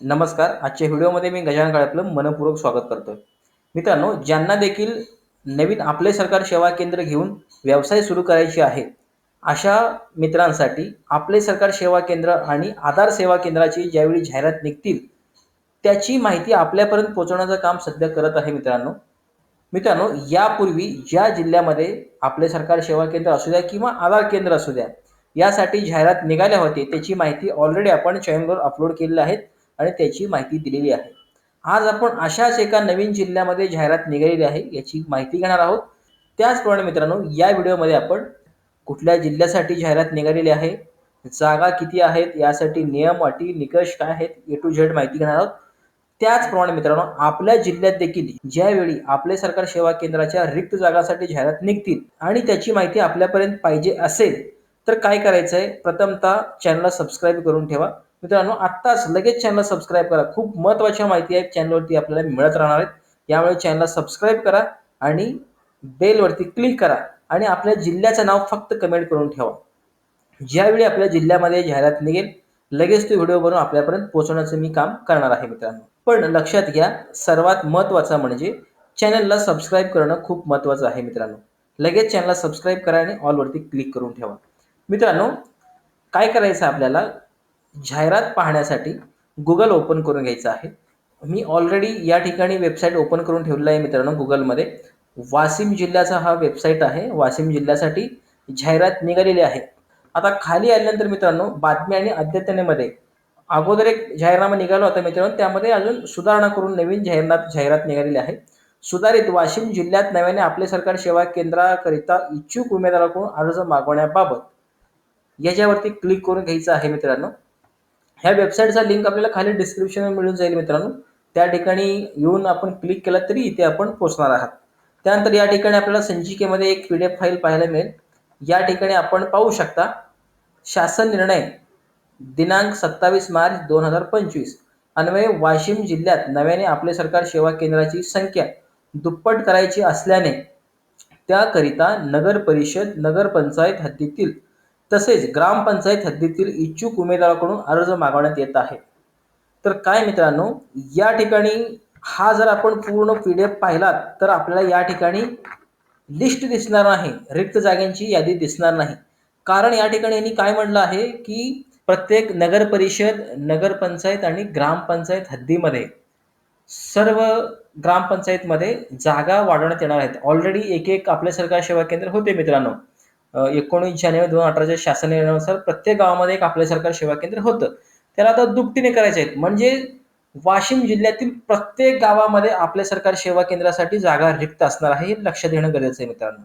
नमस्कार. आजच्या व्हिडिओमध्ये मी गजानन काळे आपलं मनपूर्वक स्वागत करतोय. मित्रांनो ज्यांना देखील नवीन आपले सरकार सेवा केंद्र घेऊन व्यवसाय सुरू करायचे आहे अशा मित्रांसाठी आपले सरकार सेवा केंद्र आणि आधार सेवा केंद्राची ज्यावेळी जाहिरात निघतील त्याची माहिती आपल्यापर्यंत पोहोचवण्याचं काम सध्या करत आहे मित्रांनो. मित्रांनो यापूर्वी ज्या जिल्ह्यामध्ये आपले सरकार सेवा केंद्र असू द्या किंवा आधार केंद्र असू द्या यासाठी जाहिरात निघाल्या होते त्याची माहिती ऑलरेडी आपण चॅनलवर अपलोड केलेली आहेत आणि त्याची माहिती दिलेली आहे. आज आपण अशाच एका नवीन जिल्ह्यामध्ये जाहिरात निघालेली आहे याची माहिती घेणार आहोत. त्याचप्रमाणे मित्रांनो या व्हिडिओमध्ये आपण कुठल्या जिल्ह्यासाठी जाहिरात निघालेली आहे जागा किती आहेत यासाठी नियम अटी निकष काय आहेत ए टू झेड माहिती घेणार आहोत. त्याचप्रमाणे मित्रांनो आपल्या जिल्ह्यात देखील ज्यावेळी आपले सरकार सेवा केंद्राच्या रिक्त जागासाठी जाहिरात निघतील आणि त्याची माहिती आपल्यापर्यंत पाहिजे असेल तर काय करायचं आहे प्रथमतः चॅनलला सबस्क्राईब करून ठेवा. मित्रांनो आत्ताच लगेच चॅनल सबस्क्राईब करा. खूप महत्त्वाच्या माहिती आहे चॅनलवरती आपल्याला मिळत राहणार आहेत. यामुळे चॅनलला सबस्क्राईब करा आणि बेलवरती क्लिक करा आणि आपल्या जिल्ह्याचं नाव फक्त कमेंट करून ठेवा. ज्यावेळी आपल्या जिल्ह्यामध्ये जाहिरात निघेल लगेच तो व्हिडिओ बनवून आपल्यापर्यंत पोहोचवण्याचं मी काम करणार आहे मित्रांनो. पण लक्षात घ्या सर्वात महत्त्वाचा म्हणजे चॅनलला सबस्क्राईब करणं खूप महत्त्वाचं आहे मित्रांनो. लगेच चॅनलला सबस्क्राईब करा आणि ऑलवरती क्लिक करून ठेवा. मित्रांनो काय करायचं आपल्याला? जाहिरात पाहण्यासाठी गुगल ओपन करून घ्यायचं आहे. मी ऑलरेडी या ठिकाणी वेबसाईट ओपन करून ठेवलेलं आहे मित्रांनो गुगलमध्ये वाशिम जिल्ह्याचा हा वेबसाईट आहे. वाशिम जिल्ह्यासाठी जाहिरात निघालेली आहे. आता खाली आल्यानंतर मित्रांनो बातमी आणि अद्यतनेमध्ये अगोदर एक जाहीरनामा निघाला होता मित्रांनो. त्यामध्ये अजून सुधारणा करून नवीन जाहिरात जाहिरात निघालेली आहे. सुधारित वाशिम जिल्ह्यात नव्याने आपले सरकार सेवा केंद्राकरिता इच्छुक उमेदवाराकडून अर्ज मागवण्याबाबत याच्यावरती क्लिक करून घ्यायचं आहे मित्रांनो. ह्या वेबसाईटचा लिंक आपल्याला खाली डिस्क्रिप्शनवर मिळून जाईल मित्रांनो. त्या ठिकाणी येऊन आपण क्लिक केला तरी इथे आपण पोहोचणार आहात. त्यानंतर या ठिकाणी आपल्याला संचिकेमध्ये एक पी डी एफ फाईल पाहायला मिळेल. या ठिकाणी आपण पाहू शकता शासन निर्णय दिनांक सत्तावीस मार्च दोन हजार पंचवीस. अन्वये वाशिम जिल्ह्यात नव्याने आपले सरकार सेवा केंद्राची संख्या दुप्पट करायची असल्याने त्याकरिता नगर परिषद नगरपंचायत हद्दीतील तसेच ग्रामपंचायत हद्दीतील इच्छुक उमेदवाराकडून अर्ज मागवण्यात येत आहे. तर काय मित्रांनो या ठिकाणी हा जर आपण पूर्ण पी डी एफ पाहिलात तर आपल्याला या ठिकाणी लिस्ट दिसणार नाही. रिक्त जागांची यादी दिसणार नाही. कारण या ठिकाणी यांनी काय म्हणलं आहे की प्रत्येक नगर परिषद नगरपंचायत आणि ग्रामपंचायत हद्दीमध्ये सर्व ग्रामपंचायतमध्ये जागा वाढवण्यात येणार आहेत. ऑलरेडी एक एक आपल्या सरकार सेवा केंद्र होते मित्रांनो. एकोणीस जानेवारी दोन अठराच्या शासन निर्णयानुसार प्रत्येक गावामध्ये एक आपल्या सरकार सेवा केंद्र होतं. त्याला आता दुपटीने करायचे आहेत. म्हणजे वाशिम जिल्ह्यातील प्रत्येक गावामध्ये आपल्या सरकार सेवा केंद्रासाठी जागा रिक्त असणार आहे हे लक्षात घेणं गरजेचं आहे मित्रांनो.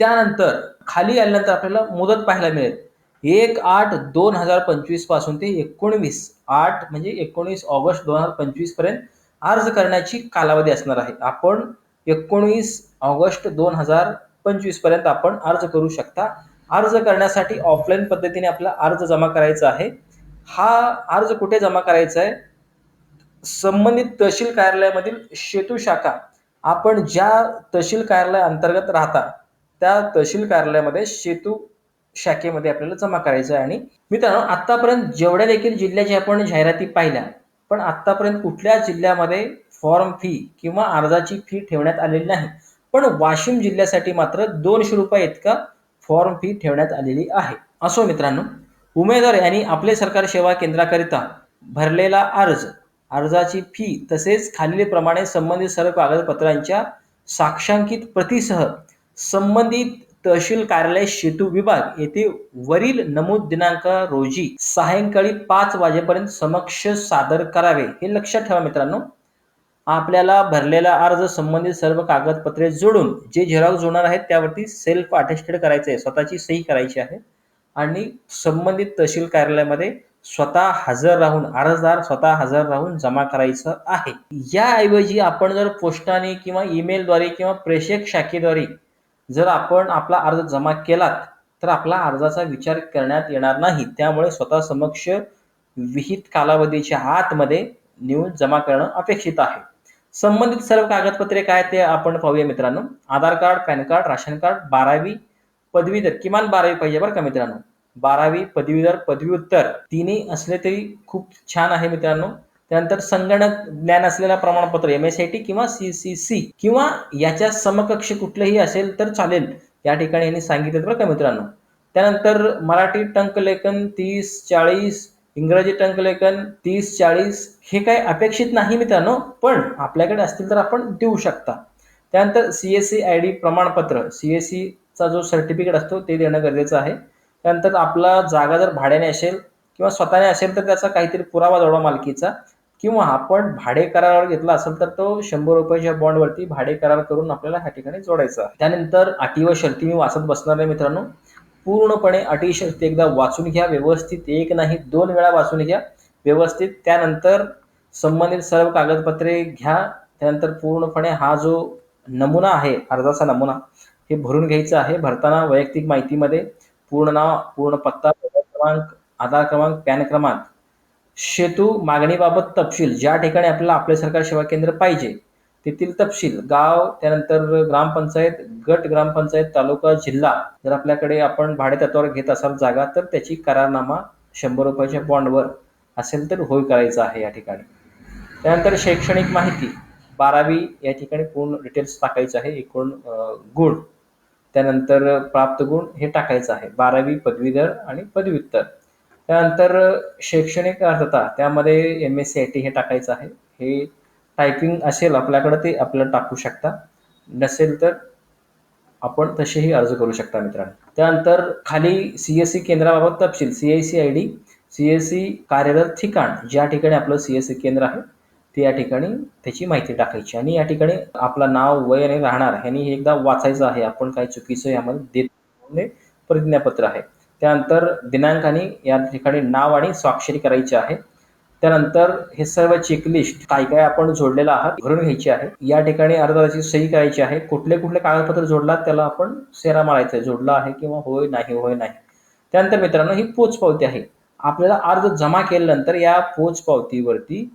त्यानंतर खाली आल्यानंतर आपल्याला मुदत पाहायला मिळेल. एक आठ दोन हजार पंचवीसपासून ते एकोणवीस आठ म्हणजे एकोणीस ऑगस्ट दोन हजार पंचवीसपर्यंत अर्ज करण्याची कालावधी असणार आहे. आपण एकोणीस ऑगस्ट दोन हजार पंचवीसपर्यंत आपण अर्ज करू शकता. अर्ज करण्यासाठी ऑफलाईन पद्धतीने आपला अर्ज जमा करायचा आहे. हा अर्ज कुठे जमा करायचा आहे? संबंधित तहसील कार्यालयामधील शेतू शाखा. आपण ज्या तहसील कार्यालय अंतर्गत राहता त्या तहसील कार्यालयामध्ये शेतू शाखेमध्ये आपल्याला जमा करायचं आहे. आणि मित्रांनो आतापर्यंत जेवढ्या देखील जिल्ह्याची आपण जाहिराती पाहिल्या पण आतापर्यंत कुठल्या जिल्ह्यामध्ये फॉर्म फी किंवा अर्जाची फी ठेवण्यात आलेली नाही. पण वाशिम जिल्ह्यासाठी मात्र दोनशे रुपये इतका फॉर्म फी ठेवण्यात आलेली आहे. असो मित्रांनो उमेदवार यांनी आपले सरकार सेवा केंद्राकरिता भरलेला अर्ज अर्जाची फी तसेच खालीलप्रमाणे संबंधित सर्व कागदपत्रांच्या साक्षांकित प्रतीसह संबंधित तहसील कार्यालय सेतू विभाग येथे वरील नमूद दिनांक रोजी सायंकाळी पाच वाजेपर्यंत समक्ष सादर करावे हे लक्षात ठेवा मित्रांनो. आपल्याला भरलेला अर्ज संबंधित सर्व कागदपत्रे जोडून जे झेरॉक्स जोडणार आहेत त्यावरती सेल्फ अटेस्टेड करायचं आहे स्वतःची सही करायची आहे. आणि संबंधित तहसील कार्यालयामध्ये स्वतः हजर राहून अर्जदार स्वतः हजर राहून जमा करायचं आहे. याऐवजी आपण जर पोस्टाने किंवा ईमेलद्वारे किंवा प्रेषक शाखेद्वारे जर आपण आपला अर्ज जमा केलात तर आपला अर्जाचा विचार करण्यात येणार नाही. त्यामुळे स्वतः समक्ष विहित कालावधीच्या आतमध्ये नेऊन जमा करणं अपेक्षित आहे. संबंधित सर्व कागदपत्रे काय ते आपण पाहूया मित्रांनो. Aadhaar card PAN card ration card बारावी पदवीधर किमान बारावी पाहिजे बरं का मित्रांनो? बारावी पदवीधर पदव्युत्तर तिन्ही असले तरी खूप छान आहे मित्रांनो. त्यानंतर संगणक ज्ञान असलेलं प्रमाणपत्र एम एस आय टी किंवा सी सी सी किंवा याच्या समकक्ष कुठलंही असेल तर चालेल. या ठिकाणी यांनी सांगितलं बरं का मित्रांनो? त्यानंतर मराठी टंकलेखन तीस चाळीस इंग्रजी टंकलेखन तीस चाळीस हे काही अपेक्षित नाही मित्रांनो पण आपल्याकडे असतील तर आपण देऊ शकता. त्यानंतर C S C I D प्रमाणपत्र सी एस सीचा जो सर्टिफिकेट असतो ते देणं गरजेचं आहे. त्यानंतर आपला जागा जर भाड्याने असेल किंवा स्वतःने असेल तर त्याचा काहीतरी पुरावा जोडा मालकीचा किंवा आपण भाडे करारावर घेतला असेल तर तो शंभर रुपयाच्या बॉन्डवरती भाडे करार करून आपल्याला ह्या ठिकाणी जोडायचा त्यानंतर अटी व शर्ती मी वाचत बसणार नाही मित्रांनो. पूर्णपणे अटीशक्ती एकदा वाचून घ्या व्यवस्थित एक नाही दोन वेळा वाचून घ्या व्यवस्थित. त्यानंतर संबंधित सर्व कागदपत्रे घ्या त्यानंतर पूर्णपणे हा जो नमुना आहे अर्जाचा नमुना हे भरून घ्यायचं आहे. भरताना वैयक्तिक माहितीमध्ये पूर्ण नाव पूर्ण पत्ता क्रमांक आधार क्रमांक पॅन क्रमांक शेतू मागणीबाबत तपशील ज्या ठिकाणी आपल्याला आपले सरकार सेवा केंद्र पाहिजे तेथील तपशील गाव त्यानंतर ग्रामपंचायत गट ग्रामपंचायत तालुका जिल्हा. जर आपल्याकडे आपण भाडे तत्वावर घेत असाल जागा तर त्याची करारनामा शंभर रुपयाच्या बॉन्डवर असेल तर होय करायचं आहे या ठिकाणी. त्यानंतर शैक्षणिक माहिती. बारावी या ठिकाणी पूर्ण डिटेल्स टाकायचं आहे. एकूण गुण. त्यानंतर प्राप्त गुण हे टाकायचं आहे. बारावी पदवीधर आणि पदव्युत्तर. त्यानंतर शैक्षणिक अर्हता. त्यामध्ये M S C I T हे टाकायचं आहे. हे टायपिंग असेल आपल्याकडं ते आपल्याला टाकू शकता. नसेल तर आपण तसेही अर्ज करू शकता मित्रांनो. त्यानंतर खाली सी एस सी केंद्राबाबत तपशील. C I C I D C S C कार्यरत ठिकाण ज्या ठिकाणी आपलं सी एस सी केंद्र आहे ते या ठिकाणी त्याची माहिती टाकायची. आणि या ठिकाणी आपलं नाव वय आणि राहणार ह्यानी हे एकदा वाचायचं आहे. आपण काही चुकीचं यामध्ये देत प्रतिज्ञापत्र आहे. त्यानंतर दिनांकाने या ठिकाणी नाव आणि स्वाक्षरी करायची आहे. त्यानंतर हे सर्व चेकलिस्ट काय काय आपण जोडलेलं आहात भरून घ्यायची आहे. या ठिकाणी अर्जाची सही करायची आहे. कुठले कुठले कागदपत्र जोडलात त्याला आपण सेरा मारायचं जोडला आहे किंवा होय नाही होय नाही. त्यानंतर मित्रांनो ही पोच पावती आहे. आपल्याला अर्ज जमा केल्यानंतर या पोच पावतीवरती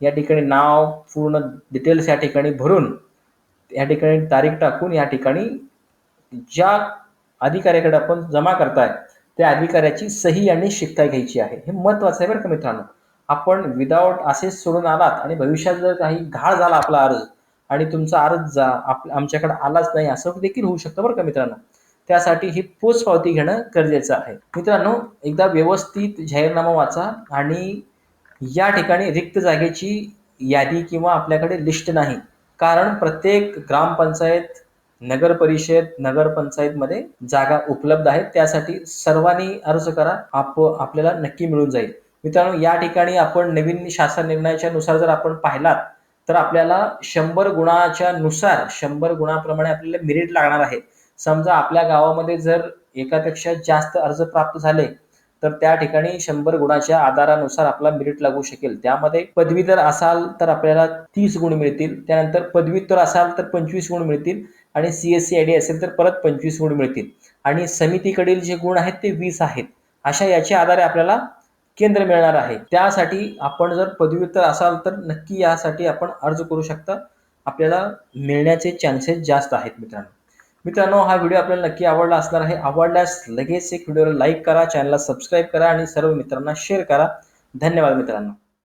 या ठिकाणी नाव पूर्ण डिटेल्स या ठिकाणी भरून या ठिकाणी तारीख टाकून या ठिकाणी ज्या अधिकाऱ्याकडे आपण जमा करताय त्या अधिकाऱ्याची सही आणि शिक्का घ्यायची आहे. हे महत्वाचं आहे बरं का मित्रांनो? आपण विदाऊट असेच सोडून आलात आणि भविष्यात जर काही घाळ झाला आपला अर्ज आणि तुमचा अर्ज जा आप आमच्याकडे आलाच नाही असं देखील होऊ शकतं बरं का मित्रांनो. त्यासाठी ही पोच पावती घेणं गरजेचं आहे. मित्रांनो एकदा व्यवस्थित जाहीरनामा वाचा आणि या ठिकाणी रिक्त जागेची यादी किंवा आपल्याकडे लिस्ट नाही. कारण प्रत्येक ग्रामपंचायत नगर परिषद नगरपंचायतमध्ये जागा उपलब्ध आहेत. त्यासाठी सर्वांनी अर्ज करा आप आपल्याला नक्की मिळून जाईल. मित्रांनो या ठिकाणी आपण नवीन शासन निर्णयाच्या नुसार जर आपण पाहिलात तर आपल्याला शंभर गुणाच्या नुसार शंभर गुणाप्रमाणे आपल्याला मेरिट लागणार आहे. समजा आपल्या गावामध्ये जर एकापेक्षा जास्त अर्ज प्राप्त झाले तर त्या ठिकाणी शंभर गुणाच्या आधारानुसार आपला मेरिट लागू शकेल. त्यामध्ये पदवीधर असाल तर आपल्याला तीस गुण मिळतील. त्यानंतर पदव्युत्तर असाल तर पंचवीस गुण मिळतील. आणि C S C I D असेल तर परत पंचवीस गुण मिळतील. आणि समितीकडील जे गुण आहेत ते वीस आहेत. अशा याच्या आधारे आपल्याला केंद्र मिळणार आहे. त्यासाठी आपण जर पदव्युत्तर असाल तर नक्की यासाठी आपण अर्ज करू शकता. आपल्याला मिळण्याचे चान्सेस जास्त आहेत मित्रांनो. मित्रांनो हा व्हिडिओ आपल्याला नक्की आवडला असणार आहे. आवडल्यास लगेच एक व्हिडिओला लाईक करा चॅनलला सबस्क्राईब करा आणि सर्व मित्रांना शेअर करा. धन्यवाद मित्रांनो.